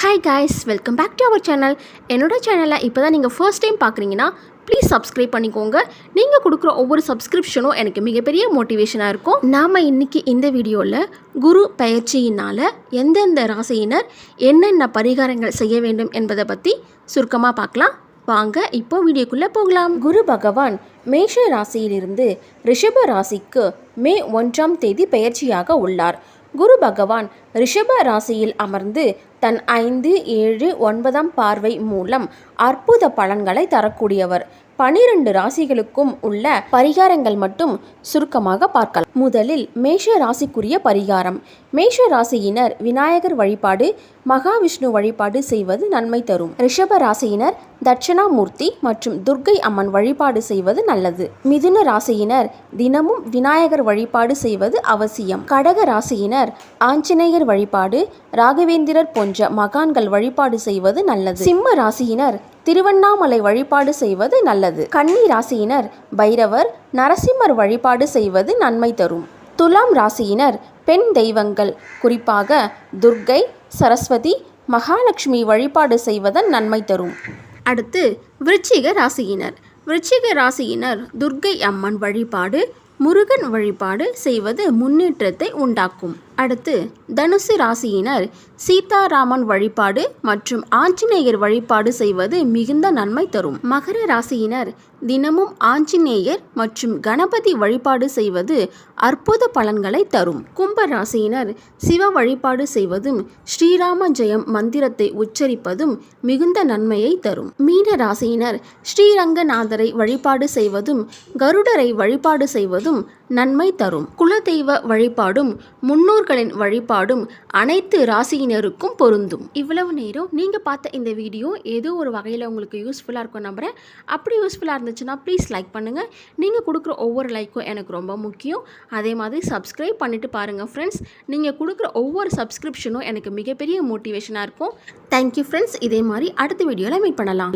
Hi guys welcome back to our channel என்னோட சேனலை இப்போ தான் நீங்கள் ஃபர்ஸ்ட் டைம் பார்க்குறீங்கன்னா ப்ளீஸ் சப்ஸ்கிரைப் பண்ணிக்கோங்க. நீங்கள் கொடுக்குற ஒவ்வொரு சப்ஸ்கிரிப்ஷனும் எனக்கு மிகப்பெரிய மோட்டிவேஷனாக இருக்கும். நாம் இன்றைக்கி இந்த வீடியோவில் குரு பயிற்சியினால் எந்தெந்த ராசியினர் என்னென்ன பரிகாரங்கள் செய்ய வேண்டும் என்பதை பற்றி சுருக்கமாக பார்க்கலாம். வாங்க இப்போ வீடியோக்குள்ளே போகலாம். குரு பகவான் மேஷ ராசியிலிருந்து ரிஷப ராசிக்கு மே ஒன்றாம் தேதி பெயர்ச்சியாக உள்ளார். குரு பகவான் ரிஷப ராசியில் அமர்ந்து தன் ஐந்து ஏழு ஒன்பதாம் பார்வை மூலம் அற்புத பலன்களை தரக்கூடியவர். பனிரெண்டு ராசிகளுக்கும் உள்ள பரிகாரங்கள் மட்டும் சுருக்கமாக பார்க்கலாம். முதலில் மேஷ ராசிக்குரிய பரிகாரம். மேஷ ராசியினர் விநாயகர் வழிபாடு மகாவிஷ்ணு வழிபாடு செய்வது நன்மை தரும். ரிஷப ராசியினர் தட்சிணாமூர்த்தி மற்றும் துர்க்கை அம்மன் வழிபாடு செய்வது நல்லது. மிதுன ராசியினர் தினமும் விநாயகர் வழிபாடு செய்வது அவசியம். கடக ராசியினர் ஆஞ்சநேயர் வழிபாடு ராகவேந்திரர் போன்ற மகான்கள் வழிபாடு செய்வது நல்லது. சிம்ம ராசியினர் திருவண்ணாமலை வழிபாடு செய்வது நல்லது. கன்னி ராசியினர் பைரவர் நரசிம்மர் வழிபாடு செய்வது நன்மை தரும். துலாம் ராசியினர் பெண் தெய்வங்கள் குறிப்பாக துர்க்கை சரஸ்வதி மகாலட்சுமி வழிபாடு செய்வதன் நன்மை தரும். அடுத்து விருச்சிக ராசியினர். விருச்சிக ராசியினர் துர்க்கை அம்மன் வழிபாடு முருகன் வழிபாடு செய்வது முன்னேற்றத்தை உண்டாக்கும். அடுத்து தனுசு ராசியினர் சீதாராமன் வழிபாடு மற்றும் ஆஞ்சநேயர் வழிபாடு செய்வது மிகுந்த நன்மை தரும். மகர ராசியினர் தினமும் ஆஞ்சநேயர் மற்றும் கணபதி வழிபாடு செய்வது அற்புத பலன்களை தரும். கும்ப ராசியினர் சிவ வழிபாடு செய்வதும் ஸ்ரீராம ஜெயம் மந்திரத்தை உச்சரிப்பதும் மிகுந்த நன்மையை தரும். மீன ராசியினர் ஸ்ரீரங்கநாதரை வழிபாடு செய்வதும் கருடரை வழிபாடு செய்வதும் நன்மை தரும். குலதெய்வ வழிபாடும் முன்னோர்களின் வழிபாடும் அனைத்து ராசியினருக்கும் பொருந்தும். இவ்வளவு நேரம் நீங்கள் பார்த்த இந்த வீடியோ ஏதோ ஒரு வகையில் உங்களுக்கு யூஸ்ஃபுல்லாக இருக்கும் நம்புகிறேன் அப்படி யூஸ்ஃபுல்லாக இருந்துச்சுன்னா ப்ளீஸ் லைக் பண்ணுங்கள் நீங்கள் கொடுக்குற ஒவ்வொரு லைக்கும் எனக்கு ரொம்ப முக்கியம். அதே மாதிரி சப்ஸ்கிரைப் பண்ணிவிட்டு பாருங்கள் ஃப்ரெண்ட்ஸ் நீங்கள் கொடுக்குற ஒவ்வொரு சப்ஸ்கிரிப்ஷனும் எனக்கு மிகப்பெரிய மோட்டிவேஷனாக இருக்கும். தேங்க்யூ ஃப்ரெண்ட்ஸ் இதே மாதிரி அடுத்த வீடியோவில் மீட் பண்ணலாம்.